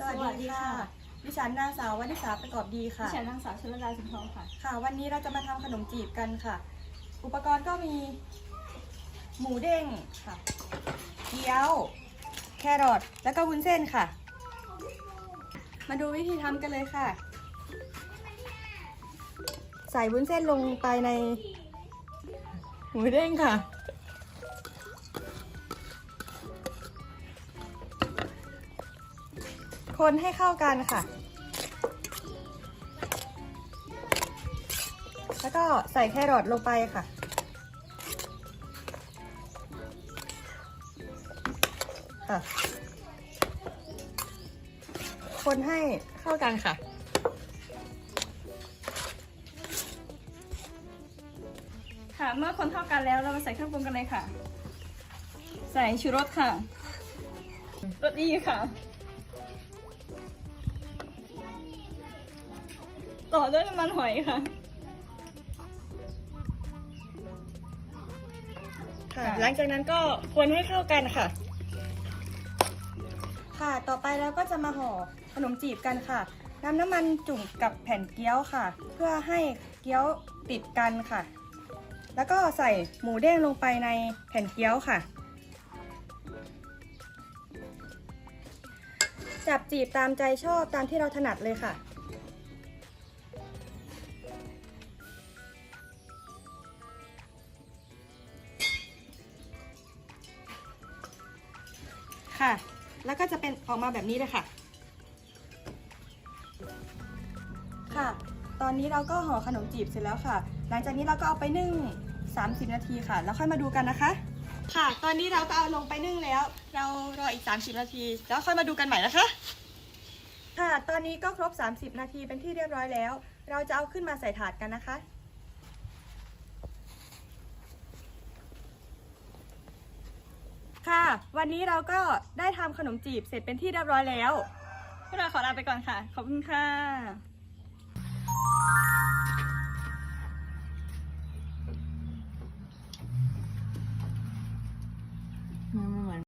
สวัสสวัสดีดีค่ะค่ะ ดิฉันนางสาววนิสาประกอบดีค่ะ ดิฉันนางสาวชลดาสิงห์ทองค่ะ ค่ะ วันนี้เราจะมาทำขนมจีบกันค่ะ อุปกรณ์ก็มี หมูเด้งค่ะ เกี๊ยว แครอท แล้วก็วุ้นเส้นค่ะ มาดูวิธีทำกันเลยค่ะ ใส่วุ้นเส้นลงไปใน หมูเด้งค่ะ คนให้เข้ากันค่ะ แล้วก็ใส่แครอทลงไปค่ะ ค่ะ คนให้เข้ากันค่ะค่ะเมื่อคนเท่ากันแล้วเรามาใส่เครื่องปรุงกันเลยค่ะ ใส่ชูรสค่ะรสดีค่ะ ต่อด้วยน้ำมันหอยค่ะค่ะ ค่ะ หลังจากนั้นก็คนให้เข้ากันค่ะ ค่ะต่อไปเราก็จะมาห่อขนมจีบกันค่ะนำน้ำมันจุ่มกับแผ่นเกี๊ยวค่ะ เพื่อให้เกี๊ยวติดกันค่ะ แล้วก็ใส่หมูเด้งลงไปในแผ่นเกี๊ยวค่ะ จับจีบตามใจชอบตามที่เราถนัดเลยค่ะ ค่ะ แล้วก็จะเป็นออกมาแบบนี้เลยค่ะ ค่ะ ตอนนี้เราก็ห่อขนมจีบเสร็จแล้วค่ะ หลังจากนี้เราก็เอาไปนึ่ง 30 นาทีค่ะ แล้วค่อยมาดูกันนะคะ ค่ะ ตอนนี้เราก็เอาลงไปนึ่งแล้ว เรารออีก 30 นาที แล้วค่อยมาดูกันใหม่นะคะ ค่ะ ตอนนี้ก็ครบ 30 นาทีเป็นที่เรียบร้อยแล้ว เราจะเอาขึ้นมาใส่ถาดกันนะคะ ค่ะ วันนี้เราก็ได้ทำขนมจีบเสร็จเป็นที่เรียบร้อยแล้ว พวกเราขอลาไปก่อนค่ะ ขอบคุณค่ะ